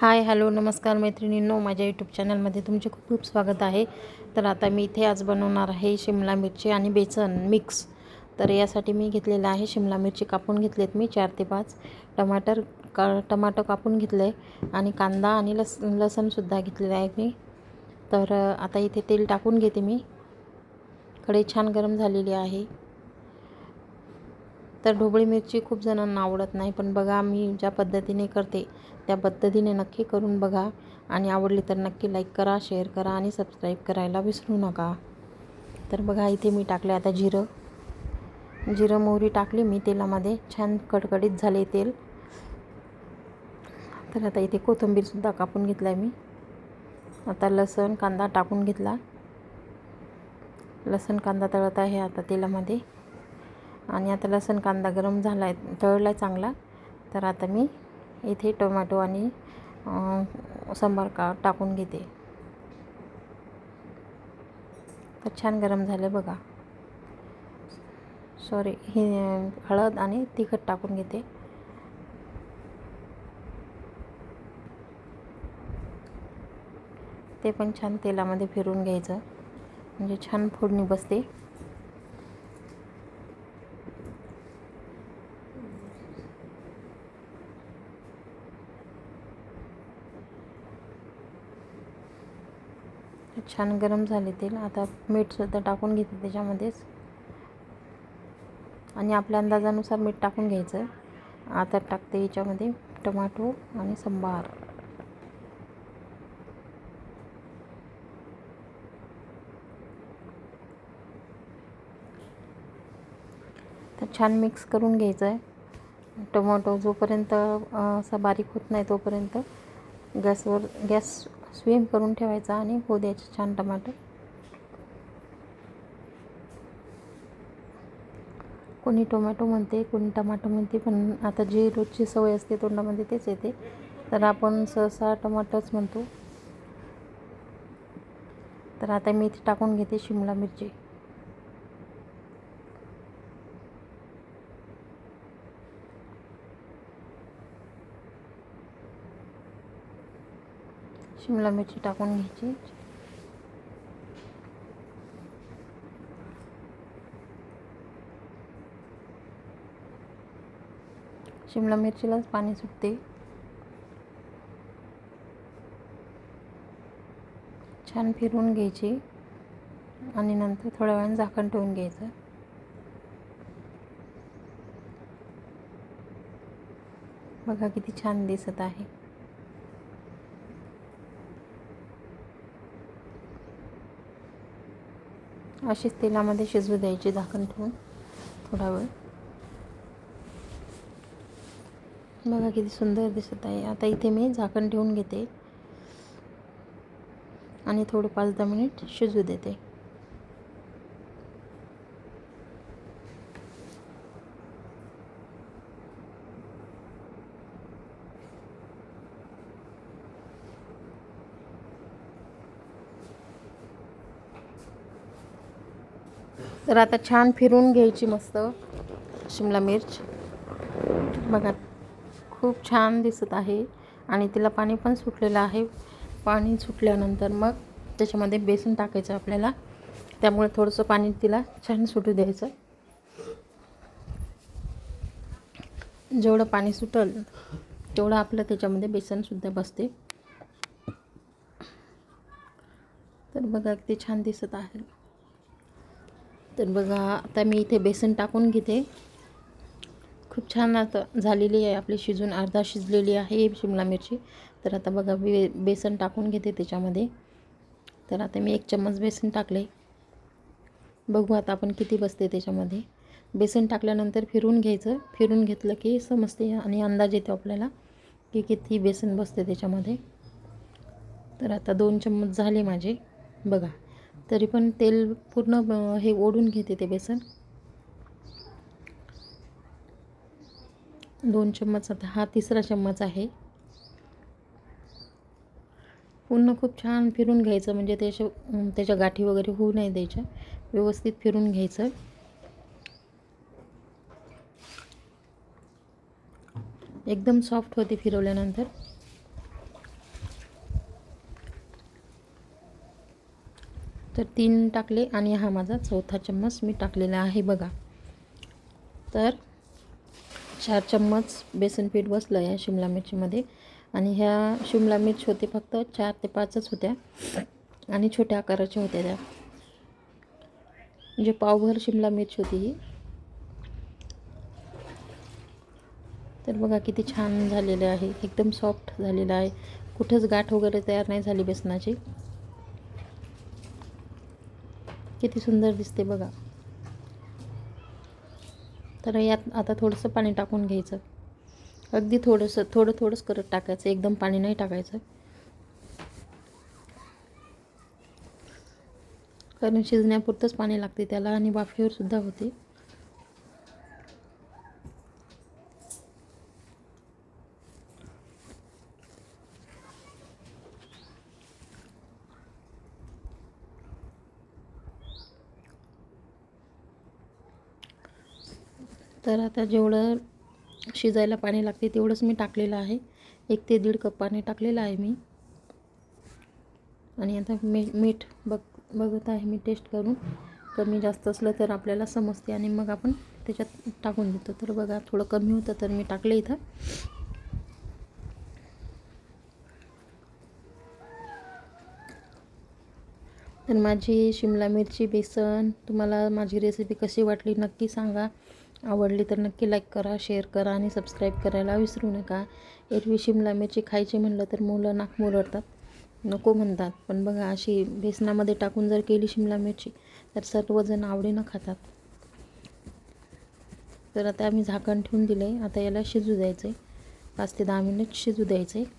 Hi hello नमस्कार मैत्रिणींनो. माझ्या यूट्यूब चॅनलमध्ये तुमचे खूप खूप स्वागत आहे. तर आता मी इथे आज बनवणार आहे शिमला मिरची आणि बेसन मिक्स तर यासाठी मी घेतलेलं आहे शिमला मिरची कापून घेतलेत मी चार ते पाच. टमाटर का टमाटो कापून घेतलं आणि कांदा आणि लस लसणसुद्धा घेतलेलं आहे मी. तर आता इथे तेल टाकून घेते मी. कढई छान गरम झालेली आहे. तर ढोबळी मिरची खूप जणांना आवडत नाही पण बघा मी ज्या पद्धतीने करते त्या पद्धतीने नक्की करून बघा. आणि आवडली तर नक्की लाईक करा शेअर करा आणि सबस्क्राईब करायला विसरू नका. तर बघा इथे मी टाकले आता जिरं. जिरं मोहरी टाकली मी तेलामध्ये छान कडकडीत झाले तेल. तर आता इथे कोथिंबीरसुद्धा कापून घेतला आहे मी. आता लसण कांदा टाकून घेतला. लसण कांदा तळत आहे आता तेलामध्ये. आणि आता लसूण कांदा गरम झाला आहे तळला आहे चांगला. तर आता मी इथे टोमॅटो आणि सांबार का टाकून घेते. तर छान गरम झाले बघा. सॉरी हे हळद आणि तिखट टाकून घेते. ते पण छान तेलामध्ये फिरून घ्यायचं. म्हणजे छान फोडणी बसते. छान गरम झाले तेल. आता मीठसुद्धा टाकून घेते त्याच्यामध्येच. आणि आपल्या अंदाजानुसार मीठ टाकून घ्यायचं. आता टाकते याच्यामध्ये टमाटो आणि संबार. तर छान मिक्स करून घ्यायचं आहे. टोमॅटो जोपर्यंत असा बारीक होत नाही तोपर्यंत गॅसवर गॅस स्वीम करून ठेवायचा आणि होऊ द्यायचे छान टमाटर. कोणी टोमॅटो म्हणते कोणी टमाटो म्हणते पण आता जी रोजची सवय असते तोंडामध्ये तेच येते. तर आपण सहसा टमाटोच म्हणतो. तर आता मी इथे टाकून घेते शिमला मिरची. शिमला मिरची टाकून घ्यायची. शिमला मिरचीलाच पाणी सुटते. छान फिरून घ्यायची. आणि नंतर थोड्या वेळाने झाकण ठेवून घ्यायचं. बघा किती छान दिसत आहे. अशीच तेलामध्ये शिजवू द्यायची झाकण ठेवून थोडा वेळ. बघा किती सुंदर दिसत आहे. आता इथे मी झाकण ठेवून घेते आणि थोडं पाच दहा मिनिट शिजू देते. तर आता छान फिरून घ्यायची मस्त शिमला मिर्च. बघा खूप छान दिसत आहे. आणि तिला पाणी पण सुटलेलं आहे. पाणी सुटल्यानंतर मग त्याच्यामध्ये बेसन टाकायचं आपल्याला. त्यामुळे थोडंसं पाणी तिला छान सुटू द्यायचं. जेवढं पाणी सुटल तेवढं आपलं त्याच्यामध्ये बेसनसुद्धा बसते. तर बघा ते छान दिसत आहे. तर बघा आता मी इथे बेसन टाकून घेते. खूप छान आता झालेली आहे आपली शिजून अर्धा शिजलेली आहे शिमला मिरची. तर आता बघा बे बेसन टाकून घेते त्याच्यामध्ये. तर आता मी एक चम्मच बेसन टाकले. बघू आता आपण किती बसते त्याच्यामध्ये. बेसन टाकल्यानंतर फिरून घ्यायचं. फिरून घेतलं की समजते आणि अंदाज येतो आपल्याला की किती बेसन बसते त्याच्यामध्ये. तर आता दोन चम्मच झाले माझे. बघा. तरी पण तेल पूर्ण हे ओढून घेते ते बेसन. दोन चम्मच आता हा तिसरा चम्मच आहे. पूर्ण खूप छान फिरून घ्यायचं म्हणजे त्याच्या त्याच्या गाठी वगैरे होऊ नाही द्यायच्या. व्यवस्थित फिरून घ्यायचं. एकदम सॉफ्ट होते फिरवल्यानंतर. तर तीन टाकले आणि हा माझा चौथा चम्मच मी टाकलेला आहे बघा. तर चार चम्मच बेसन पीठ बसलं या शिमला मिरचीमध्ये. आणि ह्या शिमला मिरच होते फक्त चार ते पाचच होत्या. आणि छोट्या आकाराच्या होत्या त्या. म्हणजे पावभर शिमला मिर्च होती ही. तर बघा किती छान झालेले आहे. एकदम सॉफ्ट झालेलं आहे. कुठंच गाठ वगैरे तयार नाही झाली बेसनाची. किती सुंदर दिसते बघा. तर यात आता थोडंसं पाणी टाकून घ्यायचं. अगदी थोडंसं थोडं थोडंच करत टाकायचं. एकदम पाणी नाही टाकायचं. कारण शिजण्यापुरतंच पाणी लागते त्याला आणि बाफीवर सुद्धा होते. तर आता जेवढं शिजायला पाणी लागते तेवढंच मी टाकलेलं आहे. एक ते दीड कप पाणी टाकलेलं आहे मी. आणि आता मी मीठ बघ बघत आहे मी टेस्ट करून. कमी जास्त असलं तर आपल्याला समजते आणि मग आपण त्याच्यात टाकून देतो. तर बघा थोडं कमी होतं तर मी टाकलं इथं. तर माझी शिमला मिरची बेसन तुम्हाला माझी रेसिपी कशी वाटली नक्की सांगा. आवडली तर नक्की लाईक करा शेअर करा आणि सबस्क्राईब करायला विसरू नका. एरवी शिमला मिरची खायची म्हणलं तर मुलं नाक मुरडतात. नको म्हणतात. पण बघा अशी बेसनामध्ये टाकून जर केली शिमला मिरची तर सर्वजण आवडीनं खातात. तर आता आम्ही झाकण ठेवून दिलं आहे आता याला शिजू द्यायचं आहे पाच ते दहा मिनिट शिजू द्यायचं आहे